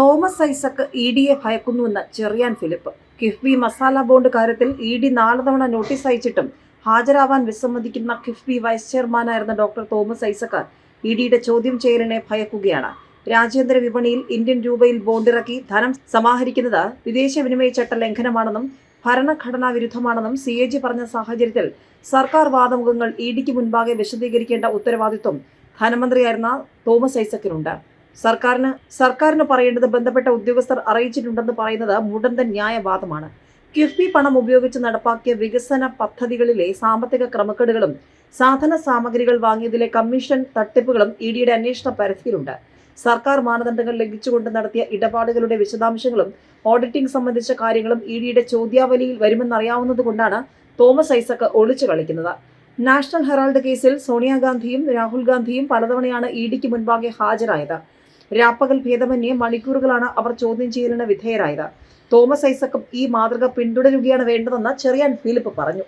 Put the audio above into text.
Thomas Isaac E ഡിയെ ഭയക്കുന്നുവെന്ന് Cherian Philip. KIIFB masala bond കാര്യത്തിൽ ഇ ഡി നാല് തവണ നോട്ടീസ് അയച്ചിട്ടും ഹാജരാവാൻ വിസമ്മതിക്കുന്ന കിഫ്ബി വൈസ് ചെയർമാനായിരുന്ന ഡോക്ടർ തോമസ് ഐസക്ക് ഇ ഡിയുടെ ചോദ്യം ചെയ്യലിനെ ഭയക്കുകയാണ്. രാജ്യാന്തര വിപണിയിൽ ഇന്ത്യൻ രൂപയിൽ ബോണ്ടിറക്കി ധനം സമാഹരിക്കുന്നത് വിദേശ വിനിമയ ചട്ട ലംഘനമാണെന്നും ഭരണഘടനാ വിരുദ്ധമാണെന്നും സി എ ജി പറഞ്ഞ സാഹചര്യത്തിൽ സർക്കാർ വാദമുഖങ്ങൾ ഇ ഡിക്ക് മുൻപാകെ വിശദീകരിക്കേണ്ട ഉത്തരവാദിത്വം ധനമന്ത്രിയായിരുന്ന തോമസ് ഐസക്കിനുണ്ട്. സർക്കാരിന് സർക്കാരിന് പറയേണ്ടത് ബന്ധപ്പെട്ട ഉദ്യോഗസ്ഥർ അറിയിച്ചിട്ടുണ്ടെന്ന് പറയുന്നത് മുടന്തൻ ന്യായവാദമാണ്. കിഫ്ബി പണം ഉപയോഗിച്ച് നടപ്പാക്കിയ വികസന പദ്ധതികളിലെ സാമ്പത്തിക ക്രമക്കേടുകളും സാധന സാമഗ്രികൾ വാങ്ങിയതിലെ കമ്മീഷൻ തട്ടിപ്പുകളും ഇ ഡിയുടെ അന്വേഷണ പരിധിയിലുണ്ട്. സർക്കാർ മാനദണ്ഡങ്ങൾ ലംഘിച്ചുകൊണ്ട് നടത്തിയ ഇടപാടുകളുടെ വിശദാംശങ്ങളും ഓഡിറ്റിംഗ് സംബന്ധിച്ച കാര്യങ്ങളും ഇ ഡിയുടെ ചോദ്യാവലിയിൽ വരുമെന്നറിയാവുന്നതുകൊണ്ടാണ് തോമസ് ഐസക് ഒളിച്ചു കളിക്കുന്നത്. നാഷണൽ ഹെറാൾഡ് കേസിൽ സോണിയാഗാന്ധിയും രാഹുൽ ഗാന്ധിയും പലതവണയാണ് ഇ ഡിക്ക് മുൻപാകെ ഹാജരായത്. രാപ്പകൽ ഭേദമന്യേ മണിക്കൂറുകളാണ് അവർ ചോദ്യം ചെയ്യലിന് വിധേയരായത്. തോമസ് ഐസക്കും ഈ മാതൃക പിന്തുടരുകയാണ് വേണ്ടതെന്ന് ചെറിയാൻ ഫിലിപ്പ് പറഞ്ഞു.